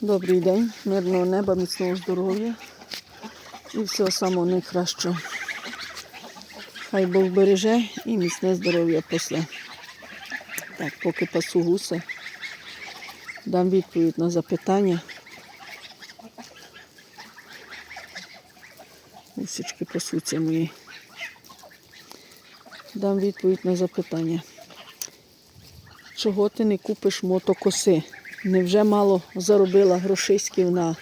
Добрий день, мирного неба, міцного здоров'я і всього самого найкращого. Хай Бог береже і міцне здоров'я після. Так, поки пасу гуса, дам відповідь на запитання. Гусечки пасуться мої. Дам відповідь на запитання. Чого ти не купиш мотокоси? Невже мало заробила грошиськів на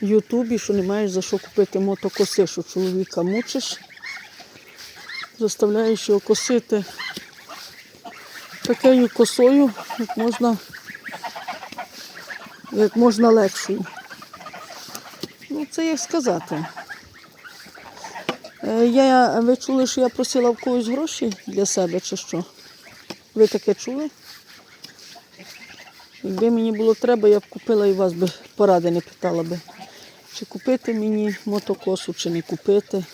Ютубі, що не маєш за що купити мотокоси, що чоловіка мучиш, заставляєш його косити такою косою, як можна, як можна легшою. Ну, це як сказати. Е, Я, ви чули, що я просила в когось гроші для себе чи що? Ви таке чули? Якби мені було треба, я б купила і вас би поради не питала би. Чи купити мені мотокосу, чи не купити.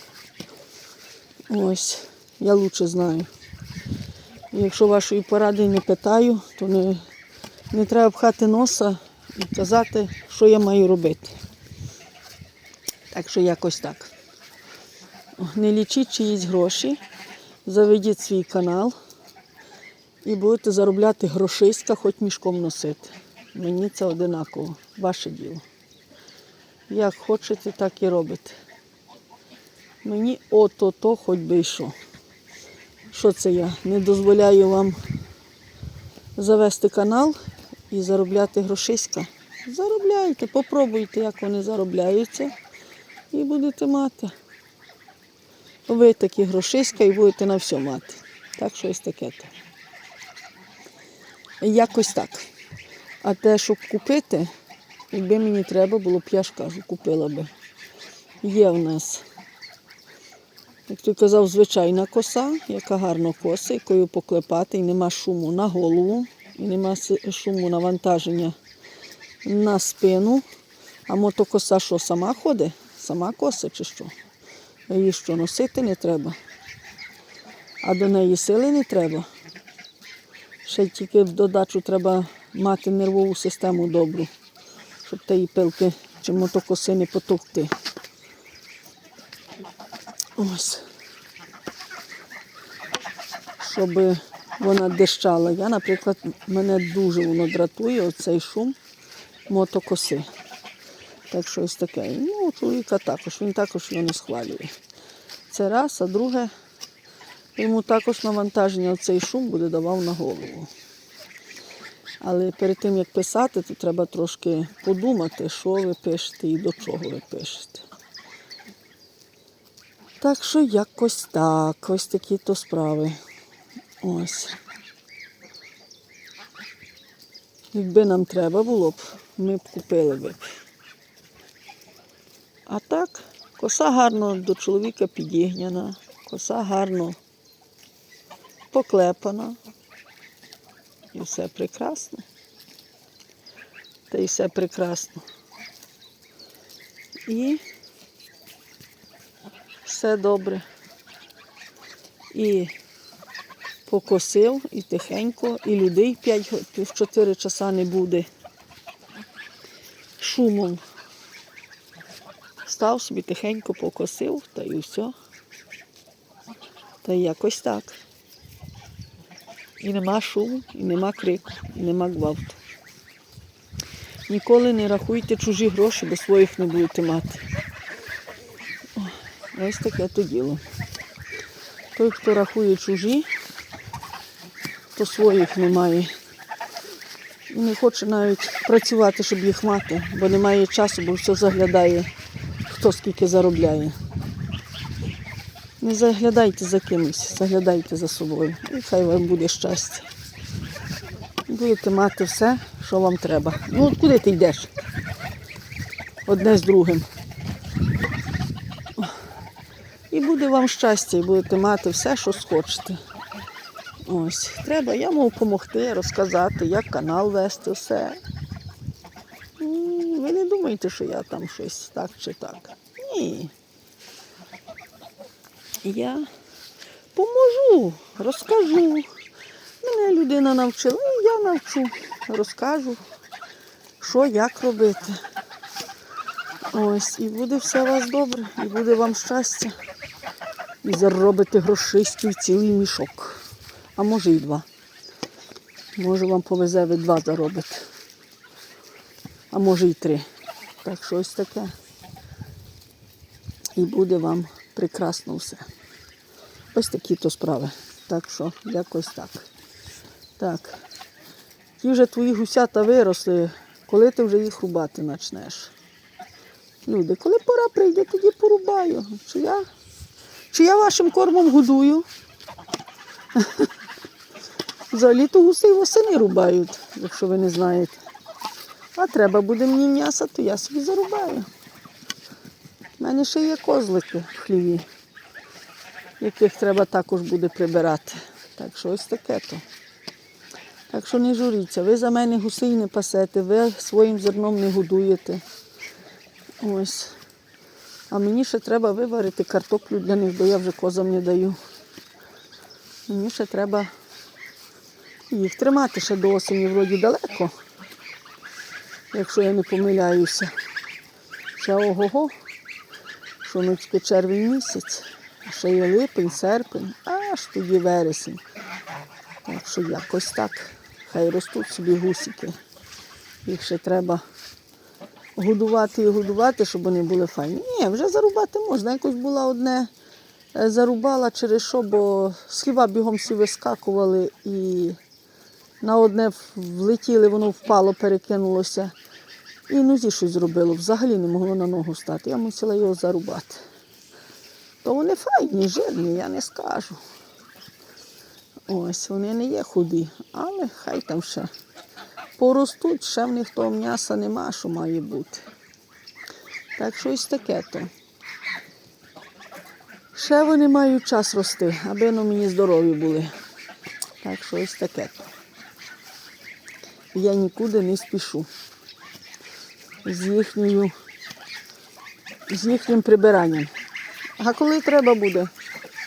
Ось, я лучше знаю. Якщо вашої поради не питаю, то не, не треба пхати носа і казати, що я маю робити. Так що якось так. Не лічіть чиїсь гроші, заведіть свій канал і будете заробляти грошиська, хоч мішком носити. Мені це одинаково, ваше діло. Як хочете, так і робите. Мені ото-то хоч би й що. Це я? Не дозволяю вам завести канал і заробляти грошиська. Заробляйте, попробуйте, як вони заробляються, і будете мати. Ви такі грошиська і будете на все мати. Так що ось таке. Якось так. А те, щоб купити, якби мені треба було б, я ж кажу, купила би. Є в нас, як ти казав, звичайна коса, яка гарно коса, якою поклепати, і нема шуму на голову, і нема шуму навантаження на спину. А мотокоса що, сама ходить? Сама коса чи що? Її що, носити не треба? А до неї сили не треба. Ще тільки в додачу треба мати нервову систему добру, щоб тієї пилки чи мотокоси не потовкти. Ось. Щоб вона дещала. Я, наприклад, мене дуже воно дратує, оцей шум мотокоси. Так що ось таке. Ну, чоловіка також, він також його не схвалює. Це раз, а друге, йому також навантаження оцей шум буде давав на голову. Але перед тим як писати, то треба трошки подумати, що ви пишете і до чого ви пишете. Так що якось так, ось такі то справи. Ось. Якби нам треба було б, ми б купили б. А так, коса гарно до чоловіка підігняна, коса гарно поклепана. І все прекрасно. Та й все прекрасно. І все добре. І покосив, і тихенько, і людей 5-4 часа не буде. Шумом. Став собі тихенько покосив, та й все. Та якось так. І нема шуму, і нема крику, і нема гвалту. Ніколи не рахуйте чужі гроші, бо своїх не будете мати. Ось таке то діло. Той, хто рахує чужі, то своїх немає. І не хоче навіть працювати, щоб їх мати, бо немає часу, бо все заглядає, хто скільки заробляє. Не заглядайте за кимось, заглядайте за собою. І хай вам буде щастя. Будете мати все, що вам треба. Ну, от куди ти йдеш? Одне з другим. І буде вам щастя, і будете мати все, що схочете. Ось. Треба йому допомогти, розказати, як канал вести, все. Ви не думаєте, що я там щось так чи так. Ні. Я поможу, розкажу. Мене людина навчила, і я навчу, розкажу, що як робити. Ось, і буде все у вас добре, і буде вам щастя. І заробите грошистів цілий мішок. А може і два. Може вам повезе, ви два заробите. А може і три. Так що ось таке. І буде вам прекрасно все. Ось такі то справи. Так що якось так. Так. Ті вже твої гусята виросли, коли ти вже їх рубати почнеш. Люди, коли пора прийде, тоді порубаю. Чи я, чи я вашим кормом годую? Взагалі то гуси восени рубають, якщо ви не знаєте. А треба буде мені м'яса, то я собі зарубаю. У мене ще є козлики в хліві, яких треба також буде прибирати. Так що ось таке то. Так що не журіться, ви за мене гусей не пасете, ви своїм зерном не годуєте. Ось. А мені ще треба виварити картоплю для них, бо я вже козам не даю. Мені ще треба їх тримати ще до осені, вроді далеко, якщо я не помиляюся. Ще ого-го, що червень місяць, ще є липень, серпень, аж тоді вересень. Так що якось так. Хай ростуть собі гусики. Їх ще треба годувати і годувати, щоб вони були файні. Ні, вже зарубати можна. Якось була одне, е, зарубала через що, бо з хліба бігом всі вискакували і на одне влетіли, воно впало, перекинулося. І нозі щось зробило. Взагалі не могло на ногу стати. Я мусила його зарубати. То вони файні, жирні, я не скажу. Ось, вони не є худі, але хай там ще поростуть, ще в них того м'яса нема, що має бути. Так що ось таке то. Ще вони мають час рости, аби ну мені здорові були. Так що ось таке то. Я нікуди не спішу. З їхньою, з їхнім прибиранням. А коли треба буде?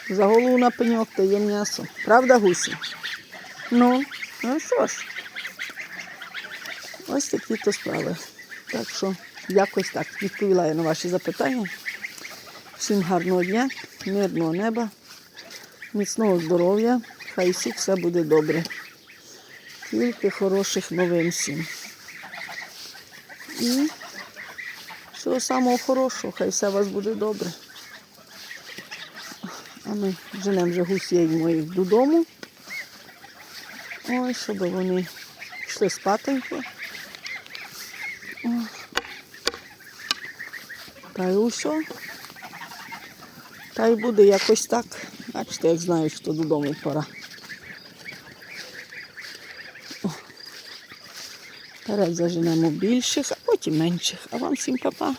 За голову на пеньок та є м'ясо. Правда, гусі? Ну, ну що ж. Ось такі то справи. Так що якось так відповіла я на ваші запитання. Всім гарного дня, мирного неба, міцного здоров'я. Хай всіх все буде добре. Тільки хороших новин всім. І всього самого хорошого, хай все у вас буде добре. А ми женемо вже гусей моїх додому. Ой, щоб вони йшли спатенько. Та й усе. Та й буде якось так. Бачите, як знаю, що додому пора. О. Вперед заженемо більших, а потім менших. А вам всім па-па.